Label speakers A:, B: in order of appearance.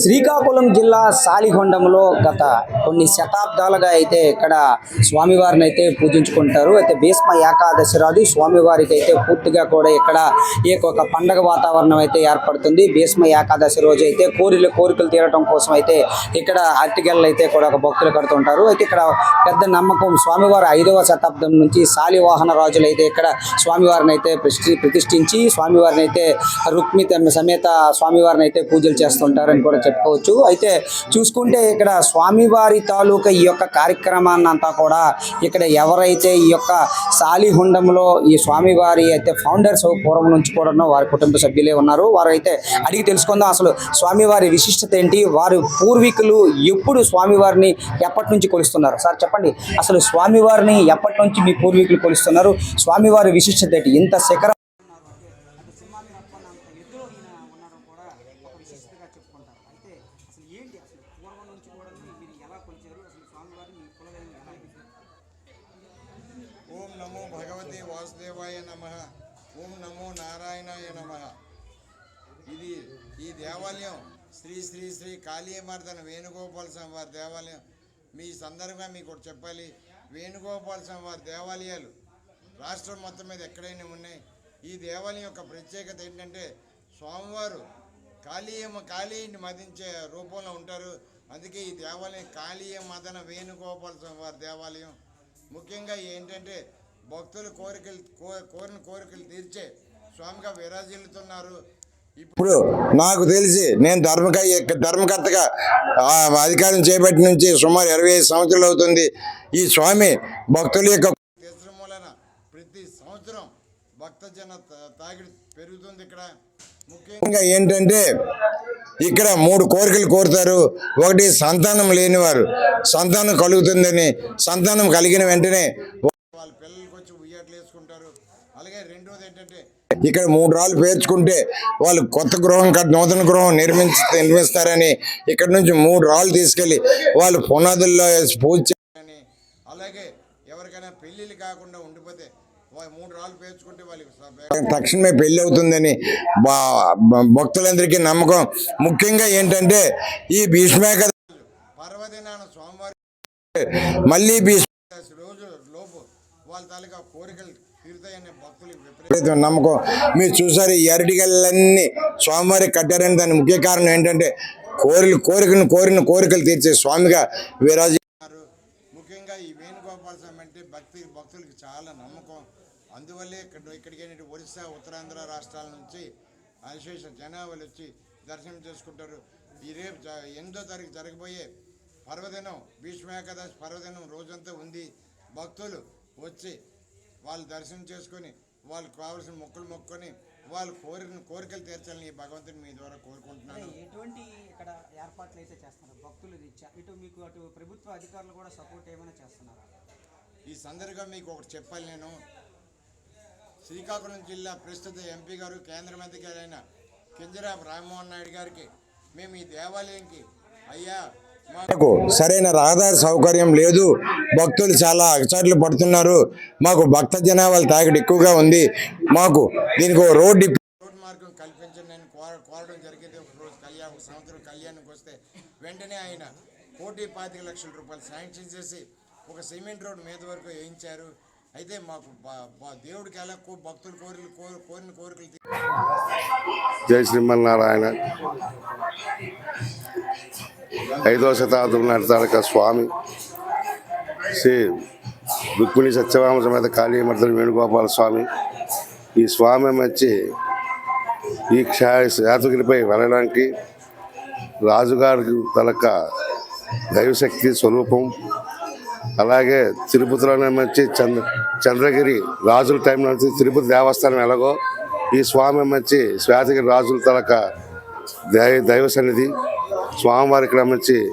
A: శ్రీకాకుళం జిల్లా సాలిగొండంలో గత కొన్ని శతాబ్దాలుగా అయితే ఇక్కడ స్వామివారిని అయితే పూజించుకుంటారు. అయితే భీష్మ ఏకాదశి రాదు స్వామివారికి అయితే పూర్తిగా కూడా ఇక్కడ ఈ యొక్క పండగ వాతావరణం అయితే ఏర్పడుతుంది. భీష్మ ఏకాదశి రోజు అయితే కోరిలు కోరికలు తీరటం కోసం అయితే ఇక్కడ అరటిగెళ్ళు అయితే కూడా ఒక భక్తులు కడుతుంటారు. అయితే ఇక్కడ పెద్ద నమ్మకం స్వామివారి ఐదవ శతాబ్దం నుంచి శాలివాహన రాజులు అయితే ఇక్కడ స్వామివారిని అయితే ప్రతిష్ఠించి స్వామివారిని అయితే రుక్మి సమేత స్వామివారిని అయితే పూజలు చేస్తుంటారని కూడా చెప్పుకోవచ్చు. అయితే చూసుకుంటే ఇక్కడ స్వామివారి తాలూకా ఈ యొక్క కార్యక్రమాన్ని అంతా కూడా ఇక్కడ ఎవరైతే ఈ యొక్క సాలిహుండంలో ఈ స్వామివారి అయితే ఫౌండర్స్ పూర్వం నుంచి కూడా వారి కుటుంబ సభ్యులే ఉన్నారు. వారు అయితే అడిగి తెలుసుకుందాం అసలు స్వామివారి విశిష్టత ఏంటి? వారు పూర్వీకులు ఎప్పుడు స్వామివారిని ఎప్పటి నుంచి కొలుస్తున్నారు? సార్ చెప్పండి. అసలు స్వామివారిని ఎప్పటి నుంచి మీ పూర్వీకులు కొలుస్తున్నారు? స్వామివారి విశిష్టత ఏంటి? ఇంత శిఖర
B: శ్రీ వాసుదేవాయ నమ. ఓం నమో నారాయణాయ నమ. ఇది ఈ దేవాలయం శ్రీ శ్రీ శ్రీ కాళీమర్దన వేణుగోపాల స్వామి వారి దేవాలయం. మీ సందర్భంగా మీకు ఒకటి చెప్పాలి. వేణుగోపాల స్వామి వారి దేవాలయాలు రాష్ట్రం మొత్తం మీద ఎక్కడైనా ఉన్నాయి? ఈ దేవాలయం యొక్క ప్రత్యేకత ఏంటంటే స్వామివారు కాళీయమ్మ కాళీని మదించే రూపంలో ఉంటారు. అందుకే ఈ దేవాలయం కాళీయ మదన వేణుగోపాల స్వామి వారి దేవాలయం. ముఖ్యంగా ఏంటంటే భక్తుల కోరికలు కో- కోరిన కోరికలు తీర్చే స్వామిగా విరాజిల్లుతున్నారు. ఇప్పుడు నాకు తెలిసి నేను ధర్మక ధర్మకర్తగా అధికారం చేపట్టి నుంచి సుమారు ఇరవై ఐదు సంవత్సరాలు అవుతుంది. ఈ స్వామి భక్తుల యొక్క వలన ప్రతి సంవత్సరం భక్తజన తా- తాకిడి పెరుగుతుంది ఇక్కడ. ముఖ్యంగా ఏంటంటే ఇక్కడ మూడు కోరికలు కోరుతారు. ఒకటి సంతానం లేనివారు. సంతానం కలుగుతుందని సంతానం కలిగిన వెంటనే ఉయ్యాట్లు వేసుకుంటారు. అలాగే రెండోది ఏంటంటే ఇక్కడ మూడు రాళ్ళు పేర్చుకుంటే వాళ్ళు కొత్త గృహం నూతన గృహం నిర్మించి నిర్మిస్తారని ఇక్కడ నుంచి మూడు రాళ్ళు తీసుకెళ్ళి వాళ్ళు పునాదుల్లో పూజ చేయాలని అలాగే ఎవరికైనా పెళ్ళిళ్ళు కాకుండా ఉండిపోతే మూడు రాళ్ళు పేర్చుకుంటే వాళ్ళకి తక్షణమే పెళ్ళి అవుతుందని భక్తులందరికీ నమ్మకం. ముఖ్యంగా ఏంటంటే ఈ భీష్మేక పర్వదినాన స్వామివారి మళ్ళీ భీష్మ రోజు వాళ్ళ తాలూకా కోరికలు తీరుతాయనే భక్తులు విపరీత. నమ్మకం మీరు చూసారు ఈ అరటిగల్లన్నీ స్వామివారికి కట్టారని దాని ముఖ్య కారణం ఏంటంటే కోరికలు కోరికను కోరిన కోరికలు తీర్చే స్వామిగా విరాజి ముఖ్యంగా ఈ వేణుగోపాల స్వామి అంటే భక్తి భక్తులకి చాలా నమ్మకం. అందువల్లే ఇక్కడ ఇక్కడికి ఒరిస్సా ఉత్తరాంధ్ర రాష్ట్రాల నుంచి అశేష జనాభాలు వచ్చి దర్శనం చేసుకుంటారు. ఈ రేపు ఎనిమిదో తారీఖు జరగబోయే పర్వదినం భీష్మ ఏకాదశి పర్వదినం రోజంతా ఉంది. భక్తులు వచ్చి వాళ్ళు దర్శనం చేసుకొని వాళ్ళకి కావాల్సిన మొక్కులు మొక్కుకొని వాళ్ళు కోరిన కోరికలు తీర్చాలని ఈ భగవంతుని మీ ద్వారా కోరుకుంటున్నాను.
A: ఎటువంటి ఇక్కడ ఏర్పాట్లు అయితే చేస్తున్నారు? భక్తులు రీత్యా? ఇటు మీకు అటు ప్రభుత్వ అధికారులు కూడా సపోర్ట్ ఏమైనా చేస్తున్నారా?
B: ఈ సందర్భంగా మీకు ఒకటి చెప్పాలి నేను. శ్రీకాకుళం జిల్లా ప్రస్తుత ఎంపీ గారు కేంద్ర మంత్రి గారైన కింజరాపు రామ్మోహన్ నాయుడు గారికి మేము ఈ దేవాలయంకి అయ్యా మాకు సరైన రహదారి సౌకర్యం లేదు. భక్తులు చాలా అగచాట్లు పడుతున్నారు. మాకు భక్త జనాభాల తాకిడి ఎక్కువగా ఉంది. మాకు దీనికి ఒక రోడ్డు రోడ్డు మార్గం కల్పించండి. నేను కోర కోరడం జరిగింది. ఒక రోజు కళ్యాణ్ ఒక సంవత్సరం కళ్యాణ్కి వస్తే వెంటనే ఆయన కోటి పాతిక లక్షల రూపాయలు శాంక్షన్ చేసి ఒక సిమెంట్ రోడ్ మీద వరకు వేయించారు. అయితే మాకు దేవుడికి ఎలా కో- భక్తుల కోరికలు కోరి కోరిన కోరికలు
C: జై శ్రీమన్నారాయణ. ఐదవ శతాబ్దం నాటి తాలూకా స్వామి. శ్రీ రుక్మిణి సత్యభామ సమేత కాళీమర్దన వేణుగోపాల స్వామి. ఈ స్వామి వచ్చి ఈ క్షా శాతగిరిపై వెళ్ళడానికి రాజుగారి తలక దైవశక్తి స్వరూపం అలాగే తిరుపతిలోనే వచ్చి చంద్ర చంద్రగిరి రాజుల టైంలో నుంచి తిరుపతి దేవస్థానం ఎలాగో ఈ స్వామి వచ్చి శ్వేతగిరి రాజుల తలక దై దైవ సన్నిధి. స్వామివారి ఇక్కడ వచ్చి